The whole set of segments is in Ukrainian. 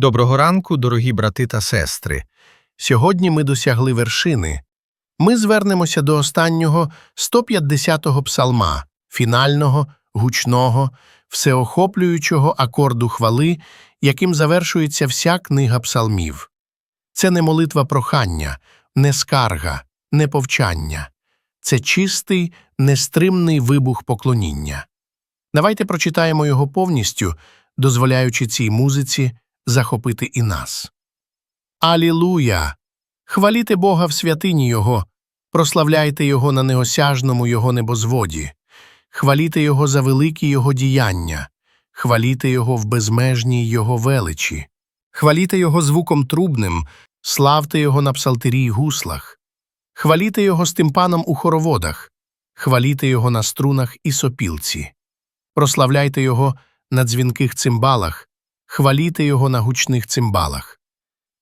Доброго ранку, дорогі брати та сестри. Сьогодні ми досягли вершини. Ми звернемося до останнього 150-го псалма, фінального, гучного, всеохоплюючого акорду хвали, яким завершується вся книга псалмів. Це не молитва прохання, не скарга, не повчання. Це чистий, нестримний вибух поклоніння. Давайте прочитаємо його повністю, дозволяючи цій музиці захопити і нас. Алілуя! Хваліте Бога в святині Його, прославляйте Його на неосяжному Його небозводі, хваліте Його за великі Його діяння, хваліте Його в безмежній Його величі, хваліте Його звуком трубним, славте Його на псалтирі й гуслах, хваліте Його з тимпаном у хороводах, хваліте Його на струнах і сопілці, прославляйте Його на дзвінких цимбалах, хваліте Його на гучних цимбалах.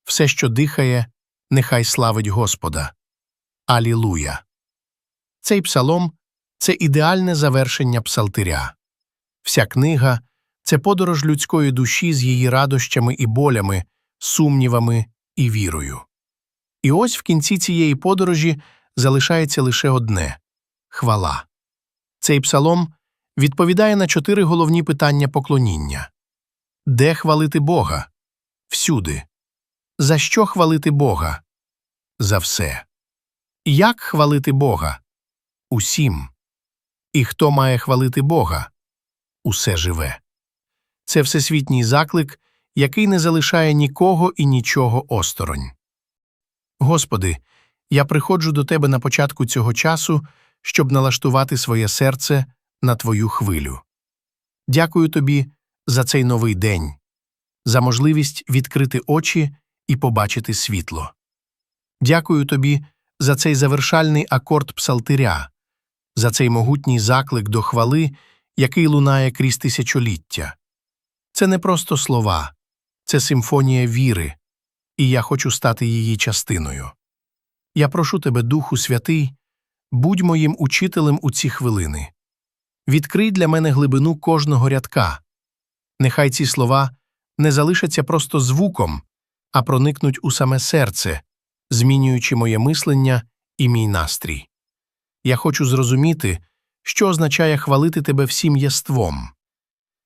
Все, що дихає, нехай славить Господа. Алілуя. Цей псалом це ідеальне завершення псалтиря. Вся книга це подорож людської душі з її радощами і болями, сумнівами і вірою. І ось в кінці цієї подорожі залишається лише одне хвала. Цей псалом відповідає на чотири головні питання поклоніння. Де хвалити Бога? Всюди. За що хвалити Бога? За все. Як хвалити Бога? Усім. І хто має хвалити Бога? Усе живе. Це всесвітній заклик, який не залишає нікого і нічого осторонь. Господи, я приходжу до Тебе на початку цього часу, щоб налаштувати своє серце на Твою хвилю. Дякую Тобі за цей новий день, за можливість відкрити очі і побачити світло. Дякую тобі за цей завершальний акорд псалтиря, за цей могутній заклик до хвали, який лунає крізь тисячоліття. Це не просто слова, це симфонія віри, і я хочу стати її частиною. Я прошу тебе, Духу Святий, будь моїм учителем у ці хвилини. Відкрий для мене глибину кожного рядка. Нехай ці слова не залишаться просто звуком, а проникнуть у саме серце, змінюючи моє мислення і мій настрій. Я хочу зрозуміти, що означає хвалити тебе всім єством.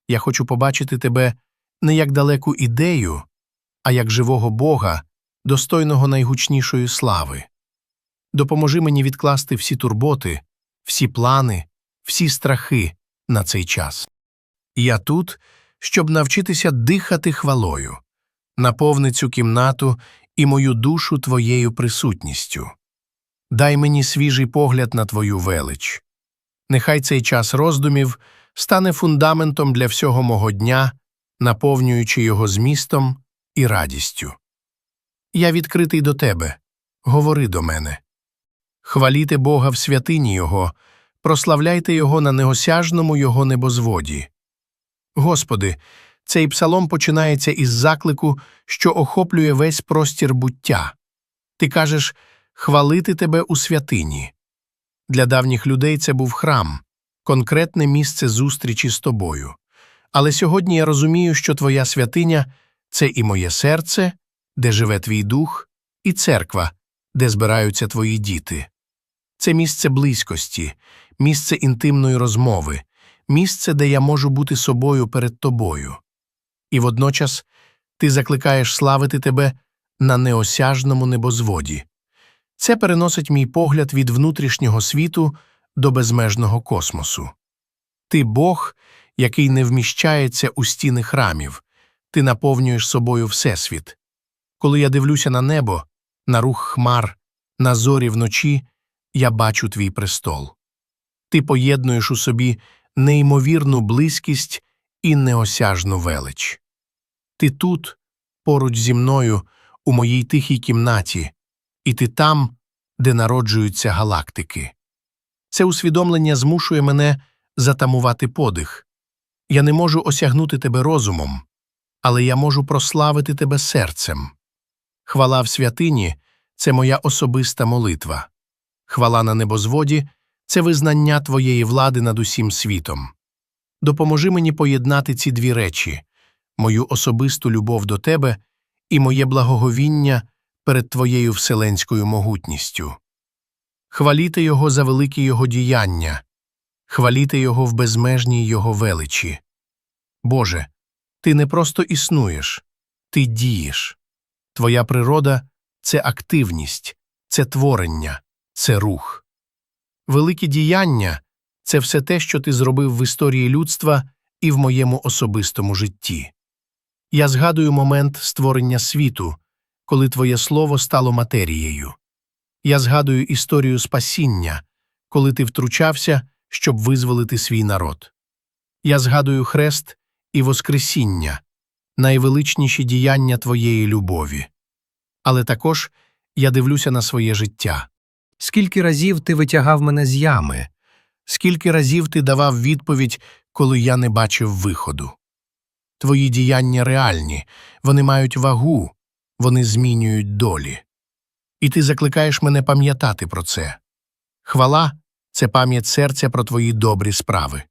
Я хочу побачити тебе не як далеку ідею, а як живого Бога, достойного найгучнішої слави. Допоможи мені відкласти всі турботи, всі плани, всі страхи на цей час. Я тут, щоб навчитися дихати хвалою, наповни цю кімнату і мою душу твоєю присутністю. Дай мені свіжий погляд на твою велич. Нехай цей час роздумів стане фундаментом для всього мого дня, наповнюючи його змістом і радістю. Я відкритий до тебе, говори до мене. Хваліте Бога в святині Його, прославляйте Його на неосяжному Його небозводі. Господи, цей псалом починається із заклику, що охоплює весь простір буття. Ти кажеш хвалити тебе у святині. Для давніх людей це був храм, конкретне місце зустрічі з тобою. Але сьогодні я розумію, що твоя святиня це і моє серце, де живе твій дух, і церква, де збираються твої діти. Це місце близькості, місце інтимної розмови, місце, де я можу бути собою перед тобою. І водночас ти закликаєш славити тебе на неосяжному небозводі. Це переносить мій погляд від внутрішнього світу до безмежного космосу. Ти Бог, який не вміщається у стіни храмів, ти наповнюєш собою Всесвіт. Коли я дивлюся на небо, на рух хмар, на зорі вночі, я бачу твій престол. Ти поєднуєш у собі неймовірну близькість і неосяжну велич. Ти тут, поруч зі мною, у моїй тихій кімнаті, і ти там, де народжуються галактики. Це усвідомлення змушує мене затамувати подих. Я не можу осягнути тебе розумом, але я можу прославити тебе серцем. Хвала в святині це моя особиста молитва. Хвала на небозводі це визнання твоєї влади над усім світом. Допоможи мені поєднати ці дві речі мою особисту любов до тебе і моє благоговіння перед твоєю вселенською могутністю. Хваліти Його за великі Його діяння, хваліти Його в безмежній Його величі. Боже, ти не просто існуєш, ти дієш. Твоя природа це активність, це творення, це рух. Великі діяння це все те, що ти зробив в історії людства і в моєму особистому житті. Я згадую момент створення світу, коли твоє слово стало матерією. Я згадую історію спасіння, коли ти втручався, щоб визволити свій народ. Я згадую хрест і Воскресіння, найвеличніші діяння твоєї любові. Але також я дивлюся на своє життя. Скільки разів ти витягав мене з ями? Скільки разів ти давав відповідь, коли я не бачив виходу? Твої діяння реальні, вони мають вагу, вони змінюють долі. І ти закликаєш мене пам'ятати про це. Хвала це пам'ять серця про твої добрі справи.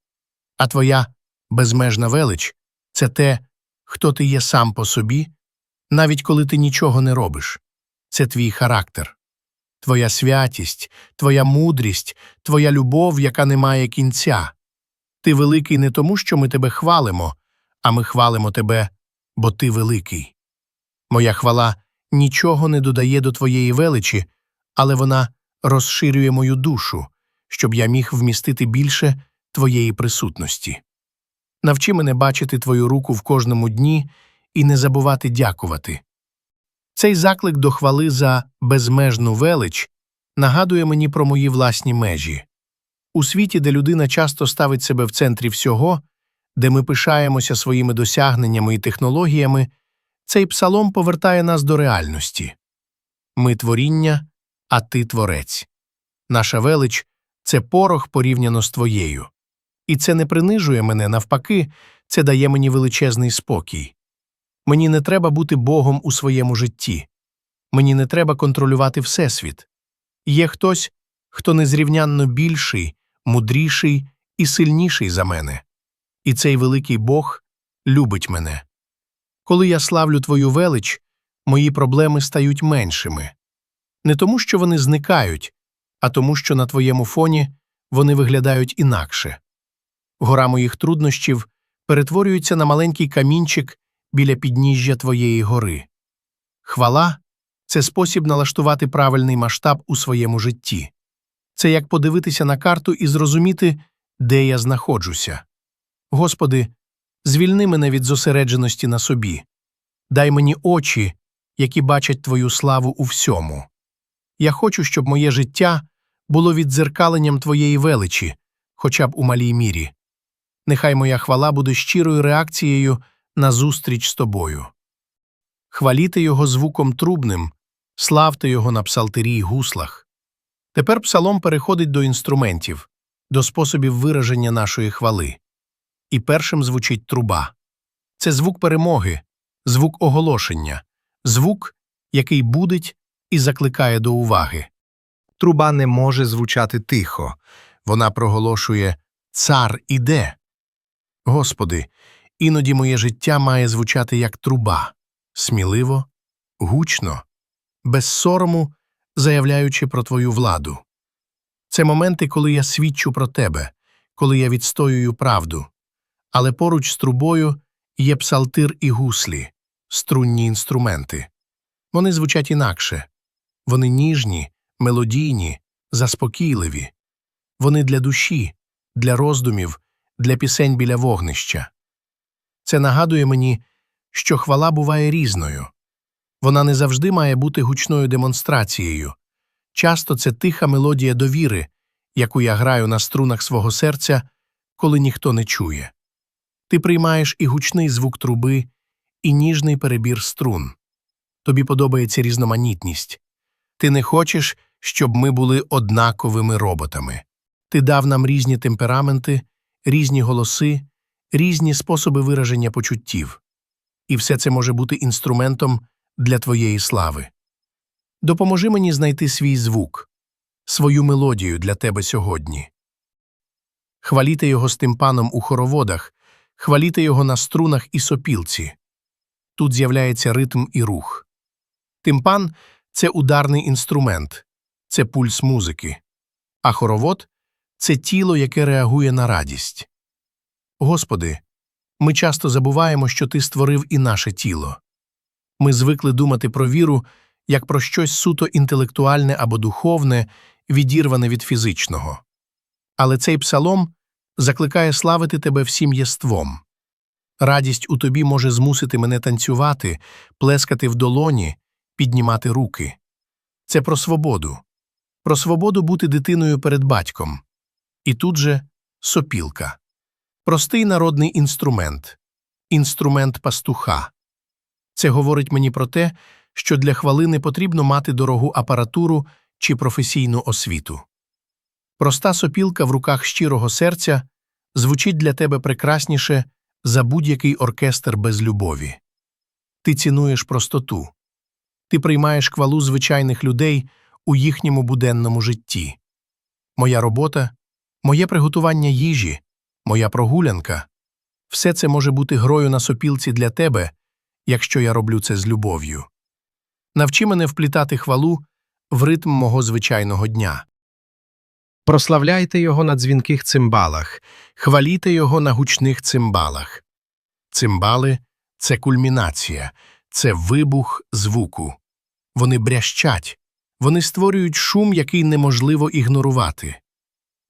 А твоя безмежна велич це те, хто ти є сам по собі, навіть коли ти нічого не робиш. Це твій характер. Твоя святість, твоя мудрість, твоя любов, яка не має кінця. Ти великий не тому, що ми тебе хвалимо, а ми хвалимо тебе, бо ти великий. Моя хвала нічого не додає до твоєї величі, але вона розширює мою душу, щоб я міг вмістити більше твоєї присутності. Навчи мене бачити твою руку в кожному дні і не забувати дякувати. Цей заклик до хвали за безмежну велич нагадує мені про мої власні межі. У світі, де людина часто ставить себе в центрі всього, де ми пишаємося своїми досягненнями і технологіями, цей псалом повертає нас до реальності. Ми творіння, а ти творець. Наша велич це порох порівняно з твоєю. І це не принижує мене, навпаки, це дає мені величезний спокій. Мені не треба бути Богом у своєму житті. Мені не треба контролювати Всесвіт. Є хтось, хто незрівнянно більший, мудріший і сильніший за мене. І цей великий Бог любить мене. Коли я славлю твою велич, мої проблеми стають меншими. Не тому, що вони зникають, а тому, що на твоєму фоні вони виглядають інакше. Гора моїх труднощів перетворюється на маленький камінчик біля підніжжя твоєї гори. Хвала це спосіб налаштувати правильний масштаб у своєму житті. Це як подивитися на карту і зрозуміти, де я знаходжуся. Господи, звільни мене від зосередженості на собі, дай мені очі, які бачать Твою славу у всьому. Я хочу, щоб моє життя було віддзеркаленням Твоєї величі, хоча б у малій мірі. Нехай моя хвала буде щирою реакцією на зустріч з тобою. Хваліте його звуком трубним, славте його на псалтирі й гуслах. Тепер псалом переходить до інструментів, до способів вираження нашої хвали. І першим звучить труба. Це звук перемоги, звук оголошення, звук, який будить і закликає до уваги. Труба не може звучати тихо. Вона проголошує Цар іде. Господи, іноді моє життя має звучати як труба, сміливо, гучно, без сорому, заявляючи про Твою владу. Це моменти, коли я свідчу про Тебе, коли я відстоюю правду. Але поруч з трубою є псалтир і гуслі, струнні інструменти. Вони звучать інакше. Вони ніжні, мелодійні, заспокійливі. Вони для душі, для роздумів, для пісень біля вогнища. Це нагадує мені, що хвала буває різною. Вона не завжди має бути гучною демонстрацією. Часто це тиха мелодія довіри, яку я граю на струнах свого серця, коли ніхто не чує. Ти приймаєш і гучний звук труби, і ніжний перебір струн. Тобі подобається різноманітність. Ти не хочеш, щоб ми були однаковими роботами. Ти дав нам різні темпераменти, різні голоси, різні способи вираження почуттів. І все це може бути інструментом для твоєї слави. Допоможи мені знайти свій звук, свою мелодію для тебе сьогодні. Хваліти його з тимпаном у хороводах, хваліте його на струнах і сопілці. Тут з'являється ритм і рух. Тимпан це ударний інструмент, це пульс музики, а хоровод це тіло, яке реагує на радість. Господи, ми часто забуваємо, що Ти створив і наше тіло. Ми звикли думати про віру як про щось суто інтелектуальне або духовне, відірване від фізичного. Але цей псалом закликає славити тебе всім єством. Радість у тобі може змусити мене танцювати, плескати в долоні, піднімати руки. Це про свободу, про свободу бути дитиною перед батьком. І тут же сопілка. Простий народний інструмент, інструмент пастуха. Це говорить мені про те, що для хвали не потрібно мати дорогу апаратуру чи професійну освіту. Проста сопілка в руках щирого серця звучить для тебе прекрасніше за будь-який оркестр без любові. Ти цінуєш простоту. Ти приймаєш хвалу звичайних людей у їхньому буденному житті. Моя робота, моє приготування їжі, моя прогулянка все це може бути грою на сопілці для тебе, якщо я роблю це з любов'ю. Навчи мене вплітати хвалу в ритм мого звичайного дня. Прославляйте його на дзвінких цимбалах, хваліте його на гучних цимбалах. Цимбали це кульмінація, це вибух звуку. Вони брящать, вони створюють шум, який неможливо ігнорувати.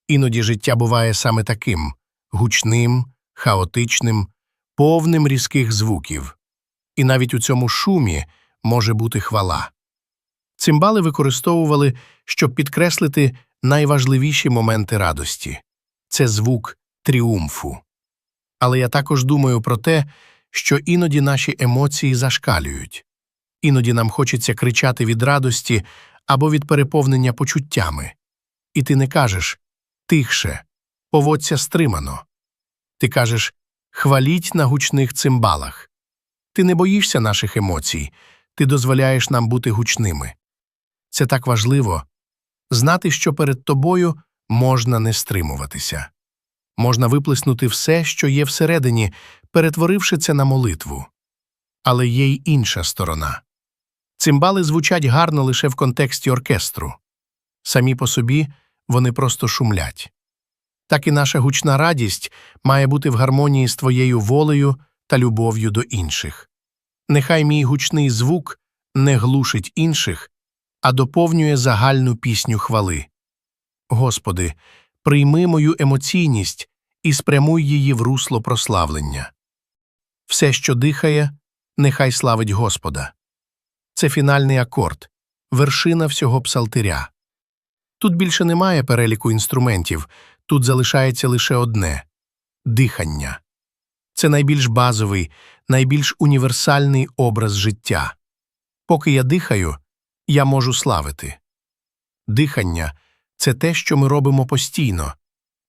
Іноді життя буває саме таким гучним, хаотичним, повним різких звуків. І навіть у цьому шумі може бути хвала. Цимбали використовували, щоб підкреслити найважливіші моменти радості це звук тріумфу. Але я також думаю про те, що іноді наші емоції зашкалюють, іноді нам хочеться кричати від радості або від переповнення почуттями. І ти не кажеш тихше, поводься стримано. Ти кажеш хваліть на гучних цимбалах. Ти не боїшся наших емоцій, ти дозволяєш нам бути гучними. Це так важливо знати, що перед тобою можна не стримуватися. Можна виплеснути все, що є всередині, перетворивши це на молитву. Але є й інша сторона. Цимбали звучать гарно лише в контексті оркестру. Самі по собі вони просто шумлять. Так і наша гучна радість має бути в гармонії з твоєю волею та любов'ю до інших. Нехай мій гучний звук не глушить інших, а доповнює загальну пісню хвали. Господи, прийми мою емоційність і спрямуй її в русло прославлення. Все, що дихає, нехай славить Господа. Це фінальний акорд, вершина всього псалтиря. Тут більше немає переліку інструментів, тут залишається лише одне дихання. Це найбільш базовий, найбільш універсальний образ життя. Поки я дихаю, я можу славити. Дихання це те, що ми робимо постійно,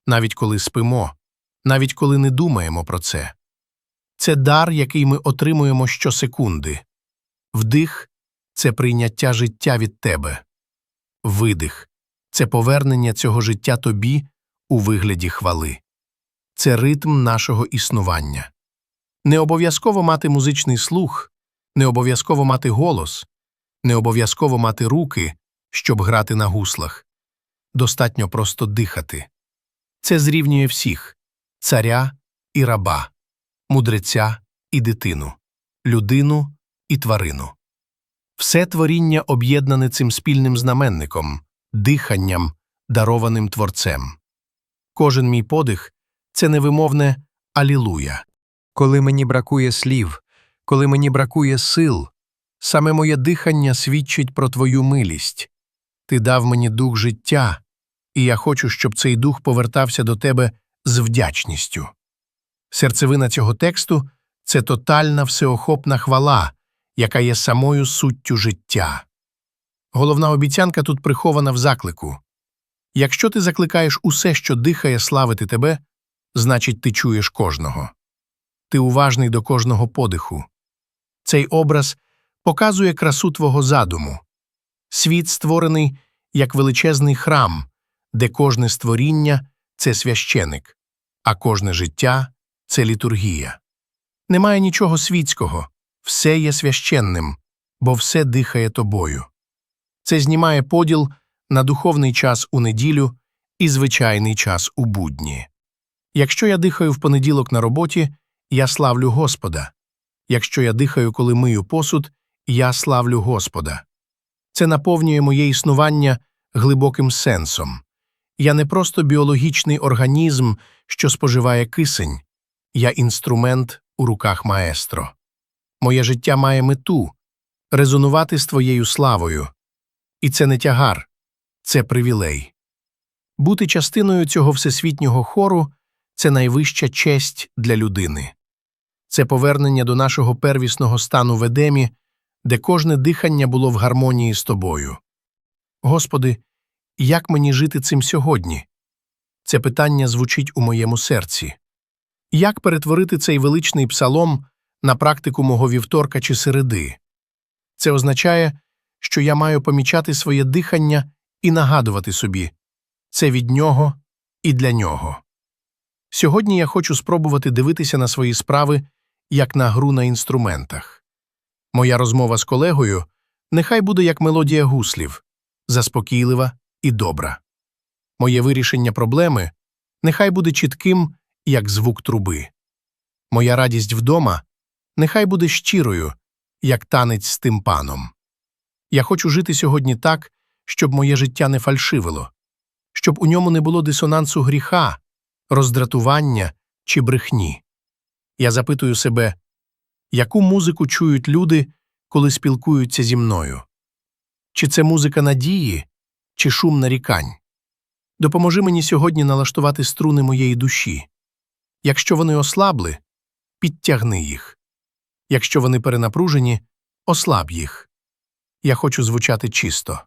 навіть коли спимо, навіть коли не думаємо про це. Це дар, який ми отримуємо щосекунди. Вдих це прийняття життя від тебе. Видих це повернення цього життя тобі у вигляді хвали. Це ритм нашого існування. Не обов'язково мати музичний слух, не обов'язково мати голос, не обов'язково мати руки, щоб грати на гуслах. Достатньо просто дихати. Це зрівнює всіх царя і раба, мудреця і дитину, людину і тварину. Все творіння об'єднане цим спільним знаменником, диханням, дарованим творцем. Кожен мій подих це невимовне Алілуя. Коли мені бракує слів, коли мені бракує сил, Саме моє дихання свідчить про твою милість. Ти дав мені дух життя, і я хочу, щоб цей дух повертався до тебе з вдячністю. Серцевина цього тексту це тотальна всеохопна хвала, яка є самою суттю життя. Головна обіцянка тут прихована в заклику. Якщо ти закликаєш усе, що дихає славити тебе, значить ти чуєш кожного. Ти уважний до кожного подиху. Цей образ показує красу твого задуму. Світ створений як величезний храм, де кожне створіння це священик, а кожне життя це літургія. Немає нічого світського, все є священним, бо все дихає тобою. Це знімає поділ на духовний час у неділю і звичайний час у будні. Якщо я дихаю в понеділок на роботі, я славлю Господа. Якщо я дихаю, коли мию посуд, я славлю Господа. Це наповнює моє існування глибоким сенсом. Я не просто біологічний організм, що споживає кисень, я інструмент у руках маестро. Моє життя має мету резонувати з твоєю славою. І це не тягар, це привілей. Бути частиною цього всесвітнього хору це найвища честь для людини. Це повернення до нашого первісного стану в Едемі, де кожне дихання було в гармонії з тобою. Господи, як мені жити цим сьогодні? Це питання звучить у моєму серці. Як перетворити цей величний псалом на практику мого вівторка чи середи? Це означає, що я маю помічати своє дихання і нагадувати собі це від нього і для нього. Сьогодні я хочу спробувати дивитися на свої справи як на гру на інструментах. Моя розмова з колегою нехай буде як мелодія гуслів, заспокійлива і добра. Моє вирішення проблеми нехай буде чітким, як звук труби. Моя радість вдома нехай буде щирою, як танець з тимпаном. Я хочу жити сьогодні так, щоб моє життя не фальшивило, щоб у ньому не було дисонансу гріха, роздратування чи брехні. Я запитую себе, яку музику чують люди, коли спілкуються зі мною? Чи це музика надії, чи шум нарікань? Допоможи мені сьогодні налаштувати струни моєї душі. Якщо вони ослабли, підтягни їх. Якщо вони перенапружені, ослаб їх. Я хочу звучати чисто.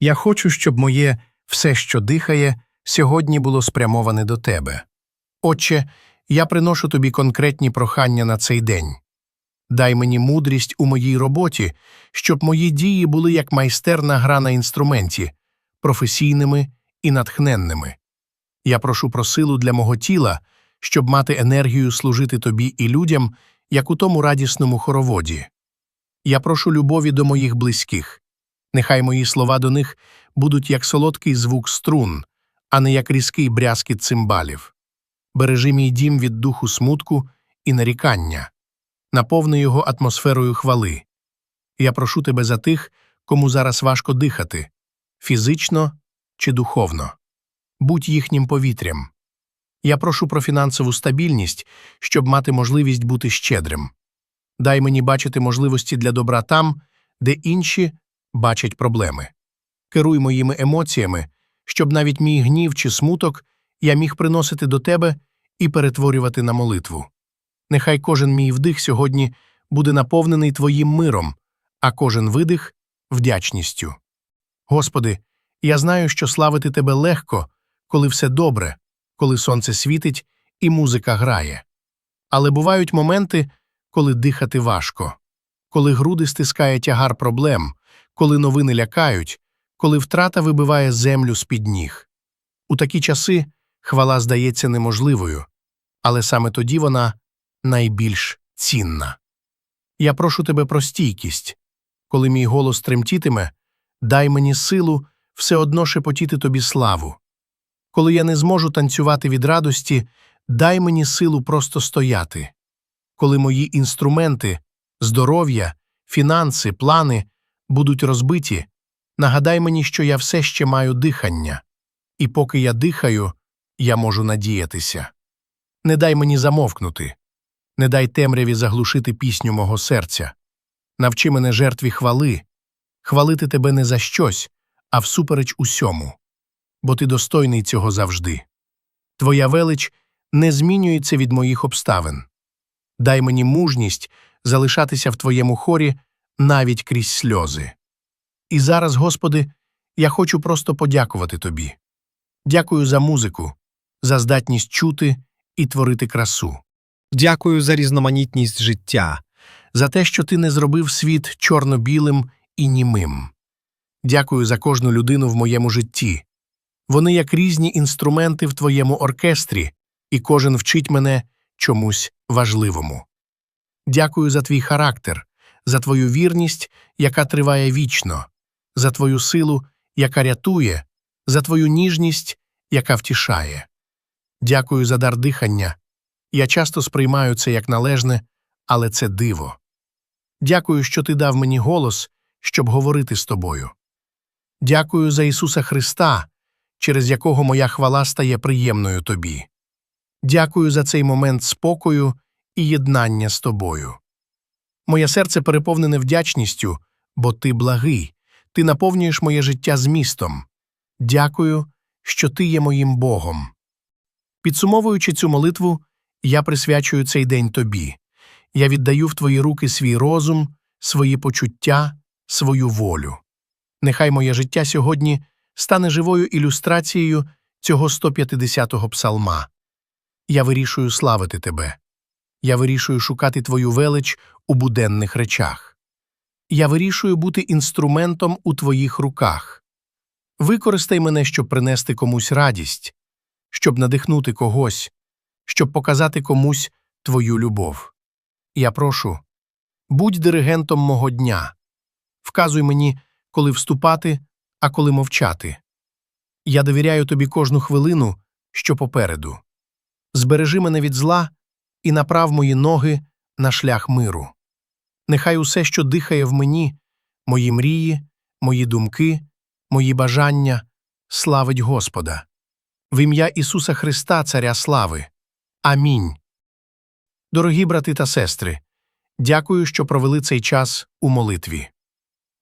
Я хочу, щоб моє все, що дихає, сьогодні було спрямоване до тебе. Отче, я приношу тобі конкретні прохання на цей день. Дай мені мудрість у моїй роботі, щоб мої дії були як майстерна гра на інструменті, професійними і натхненними. Я прошу про силу для мого тіла, щоб мати енергію служити тобі і людям, як у тому радісному хороводі. Я прошу любові до моїх близьких. Нехай мої слова до них будуть як солодкий звук струн, а не як різкий брязкіт цимбалів. Бережи мій дім від духу смутку і нарікання, наповни його атмосферою хвали. Я прошу тебе за тих, кому зараз важко дихати фізично чи духовно. Будь їхнім повітрям. Я прошу про фінансову стабільність, щоб мати можливість бути щедрим. Дай мені бачити можливості для добра там, де інші бачать проблеми. Керуй моїми емоціями, щоб навіть мій гнів чи смуток я міг приносити до тебе і перетворювати на молитву. Нехай кожен мій вдих сьогодні буде наповнений Твоїм миром, а кожен видих вдячністю. Господи, я знаю, що славити Тебе легко, коли все добре, коли сонце світить і музика грає. Але бувають моменти, коли дихати важко, коли груди стискає тягар проблем, коли новини лякають, коли втрата вибиває землю з-під ніг. У такі часи хвала здається неможливою, але саме тоді вона найбільш цінна. Я прошу тебе про стійкість. Коли мій голос тремтітиме, дай мені силу все одно шепотіти тобі славу. Коли я не зможу танцювати від радості, дай мені силу просто стояти. Коли мої інструменти, здоров'я, фінанси, плани будуть розбиті, нагадай мені, що я все ще маю дихання, і поки я дихаю, я можу надіятися. Не дай мені замовкнути, не дай темряві заглушити пісню мого серця. Навчи мене жертві хвали, хвалити тебе не за щось, а всупереч усьому, бо ти достойний цього завжди. Твоя велич не змінюється від моїх обставин. Дай мені мужність залишатися в Твоєму хорі навіть крізь сльози. І зараз, Господи, я хочу просто подякувати Тобі. Дякую за музику, за здатність чути і творити красу, Дякую за різноманітність життя. за те, що Ти не зробив світ чорно-білим і німим. Дякую за кожну людину в моєму житті. Вони як різні інструменти в Твоєму оркестрі, і кожен вчить мене чомусь важливому. Дякую за твій характер, за твою вірність, яка триває вічно, за твою силу, яка рятує, за твою ніжність, яка втішає. Дякую за дар дихання. Я часто сприймаю це як належне, але це диво. Дякую, що ти дав мені голос, щоб говорити з тобою. Дякую за Ісуса Христа, через якого моя хвала стає приємною тобі. Дякую за цей момент спокою і єднання з тобою. Моє серце переповнене вдячністю, бо ти благий, ти наповнюєш моє життя змістом. Дякую, що ти є моїм Богом. Підсумовуючи цю молитву, я присвячую цей день тобі. Я віддаю в твої руки свій розум, свої почуття, свою волю. Нехай моє життя сьогодні стане живою ілюстрацією цього 150-го псалма. Я вирішую славити тебе. Я вирішую шукати твою велич у буденних речах. Я вирішую бути інструментом у твоїх руках. Використай мене, щоб принести комусь радість, щоб надихнути когось, щоб показати комусь твою любов. Я прошу, будь диригентом мого дня. Вказуй мені, коли вступати, а коли мовчати. Я довіряю тобі кожну хвилину, що попереду. Збережи мене від зла і направ мої ноги на шлях миру. Нехай усе, що дихає в мені, мої мрії, мої думки, мої бажання, славить Господа. В ім'я Ісуса Христа, Царя слави. Амінь. Дорогі брати та сестри, дякую, що провели цей час у молитві.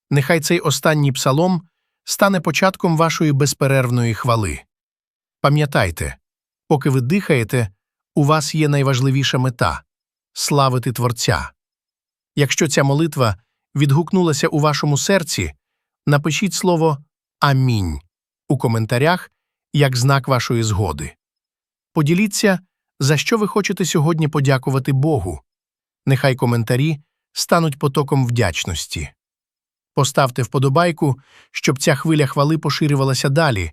Нехай цей останній псалом стане початком вашої безперервної хвали. Пам'ятайте, поки ви дихаєте, у вас є найважливіша мета славити Творця. Якщо ця молитва відгукнулася у вашому серці, напишіть слово Амінь у коментарях як знак вашої згоди. Поділіться, за що ви хочете сьогодні подякувати Богу. Нехай коментарі стануть потоком вдячності. Поставте вподобайку, щоб ця хвиля хвали поширювалася далі,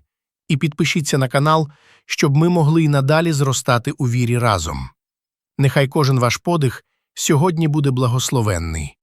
і підпишіться на канал, щоб ми могли й надалі зростати у вірі разом. Нехай кожен ваш подих сьогодні буде благословенний.